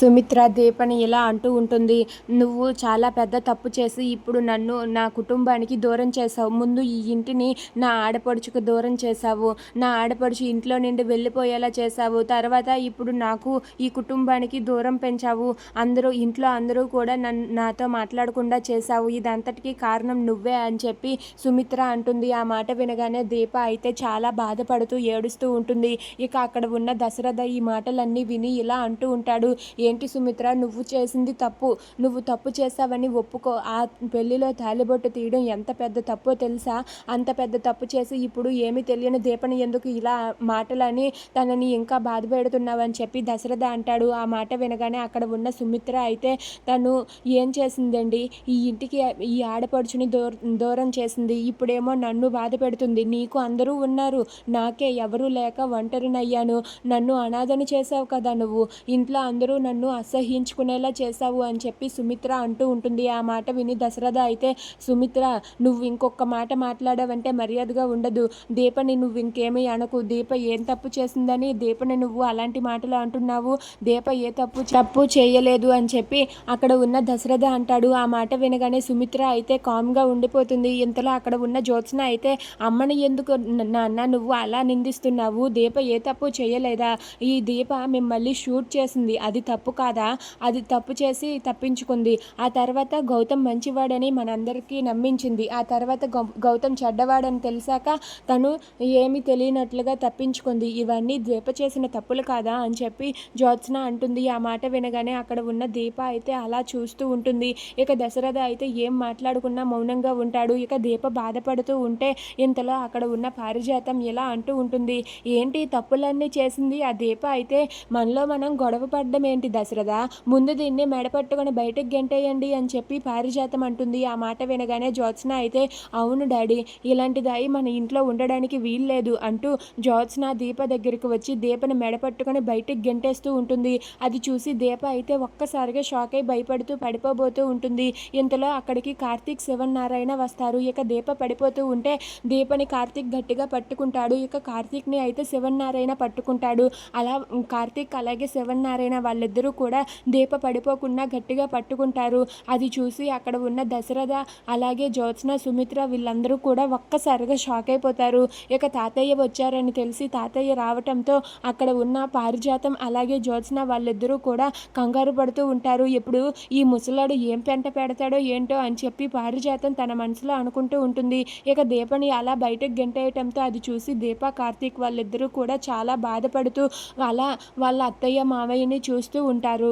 సుమిత్ర దీపని ఇలా అంటూ ఉంటుంది నువ్వు చాలా పెద్ద తప్పు చేసి ఇప్పుడు నన్ను నా కుటుంబానికి దూరం చేసావు ముందు ఈ ఇంటిని నా ఆడపడుచుకు దూరం చేశావు. నా ఆడపడుచు ఇంట్లో నుండి వెళ్ళిపోయేలా చేశావు. తర్వాత ఇప్పుడు నాకు ఈ కుటుంబానికి దూరం పెంచావు. అందరూ ఇంట్లో అందరూ కూడా నన్ను నాతో మాట్లాడకుండా చేశావు. ఇదంతటికీ కారణం నువ్వే అని చెప్పి సుమిత్ర అంటుంది. ఆ మాట వినగానే దీప అయితే చాలా బాధపడుతూ ఏడుస్తూ ఉంటుంది. ఇక అక్కడ ఉన్న దశరథ ఈ మాటలన్నీ విని ఇలా అంటూ ఉంటాడు. ఏంటి సుమిత్ర నువ్వు చేసింది తప్పు నువ్వు తప్పు చేసావని ఒప్పుకో. ఆ పెళ్ళిలో తాలిబొట్టు తీయడం ఎంత పెద్ద తప్పో తెలుసా? అంత పెద్ద తప్పు చేసి ఇప్పుడు ఏమి తెలియని దీపని ఎందుకు ఇలా మాటలని తనని ఇంకా బాధ పెడుతున్నావని చెప్పి దశరథ అంటాడు. ఆ మాట వినగానే అక్కడ ఉన్న సుమిత్ర అయితే తను ఏం చేసిందండి? ఈ ఇంటికి ఈ ఆడపడుచుని దూర దూరం చేసింది. ఇప్పుడేమో నన్ను బాధ పెడుతుంది. నీకు అందరూ ఉన్నారు. నాకే ఎవరూ లేక ఒంటరినయ్యాను. నన్ను అనాథని చేసావు కదా నువ్వు. ఇంట్లో అందరూ నన్ను నన్ను అసహ్యించుకునేలా చేశావు అని చెప్పి సుమిత్ర అంటూ ఉంటుంది. ఆ మాట విని దశరథ అయితే సుమిత్ర నువ్వు ఇంకొక మాట మాట్లాడావంటే మర్యాదగా ఉండదు. దీపని నువ్వు ఇంకేమీ అనకు. దీప ఏం తప్పు చేసిందని దీపని నువ్వు అలాంటి మాటలు అంటున్నావు. దీప ఏ తప్పు తప్పు చేయలేదు అని చెప్పి అక్కడ ఉన్న దశరథ అంటాడు. ఆ మాట వినగానే సుమిత్ర అయితే కామ్గా ఉండిపోతుంది. ఇంతలో అక్కడ ఉన్న జ్యోత్స్న అయితే అమ్మని ఎందుకు నాన్న నువ్వు అలా నిందిస్తున్నావు? దీప ఏ తప్పు చేయలేదా? ఈ దీప మిమ్మల్ని షూట్ చేసింది. అది తప్పు తప్పు కాదా? అది తప్పు చేసి తప్పించుకుంది. ఆ తర్వాత గౌతమ్ మంచివాడని మనందరికీ నమ్మించింది. ఆ తర్వాత గౌతమ్ చెడ్డవాడని తెలిసాక తను ఏమి తెలియనట్లుగా తప్పించుకుంది. ఇవన్నీ దీప చేసిన తప్పులు కాదా అని చెప్పి జ్యోత్స్న అంటుంది. ఆ మాట వినగానే అక్కడ ఉన్న దీప అయితే అలా చూస్తూ ఉంటుంది. ఇక దశరథ అయితే ఏం మాట్లాడుకున్నా మౌనంగా ఉంటాడు. ఇక దీప బాధపడుతూ ఉంటే ఇంతలో అక్కడ ఉన్న పారిజాతం ఇలా అంటూ ఉంటుంది. ఏంటి తప్పులన్నీ చేసింది? ఆ దీప అయితే మనలో మనం గొడవ పడ్డం ఏంటి దశరథ ముందు దీన్ని మెడపట్టుకొని బయటకు గెంటేయండి అని చెప్పి పారిజాతం అంటుంది. ఆ మాట వినగానే జ్యోత్స్న అయితే అవును డాడీ ఇలాంటిదాయి మన ఇంట్లో ఉండడానికి వీల్లేదు అంటూ జ్యోత్స్న దీప దగ్గరికి వచ్చి దీపని మెడపట్టుకొని బయటకు గెంటేస్తూ ఉంటుంది. అది చూసి దీప అయితే ఒక్కసారిగా షాక్ అయి భయపడుతూ పడిపోబోతూ ఉంటుంది. ఇంతలో అక్కడికి కార్తీక్ శివన్నారాయణ వస్తారు. ఇక దీప పడిపోతూ ఉంటే దీపని కార్తీక్ గట్టిగా పట్టుకుంటాడు. ఇక కార్తీక్ని అయితే శివన్నారాయణ పట్టుకుంటాడు. అలా కార్తీక్ అలాగే శివన్నారాయణ వాళ్ళిద్దరూ కూడా దీప పడిపోకుండా గట్టిగా పట్టుకుంటారు. అది చూసి అక్కడ ఉన్న దశరథ అలాగే జ్యోత్స్న సుమిత్ర వీళ్ళందరూ కూడా ఒక్కసారిగా షాక్ అయిపోతారు. ఇక తాతయ్య వచ్చారని తెలిసి తాతయ్య రావటంతో అక్కడ ఉన్న పారిజాతం అలాగే జ్యోత్స్న వాళ్ళిద్దరూ కూడా కంగారు పడుతూ ఉంటారు. ఇప్పుడు ఈ ముసలాడు ఏం పెంట పెడతాడో ఏంటో అని చెప్పి పారిజాతం తన మనసులో అనుకుంటూ ఉంటుంది. ఇక దీపని అలా బయటకు గెంటేయటంతో అది చూసి దీప కార్తీక్ వాళ్ళిద్దరూ కూడా చాలా బాధపడుతూ అలా వాళ్ళ అత్తయ్య మావయ్యని చూస్తూ ఉంటారు.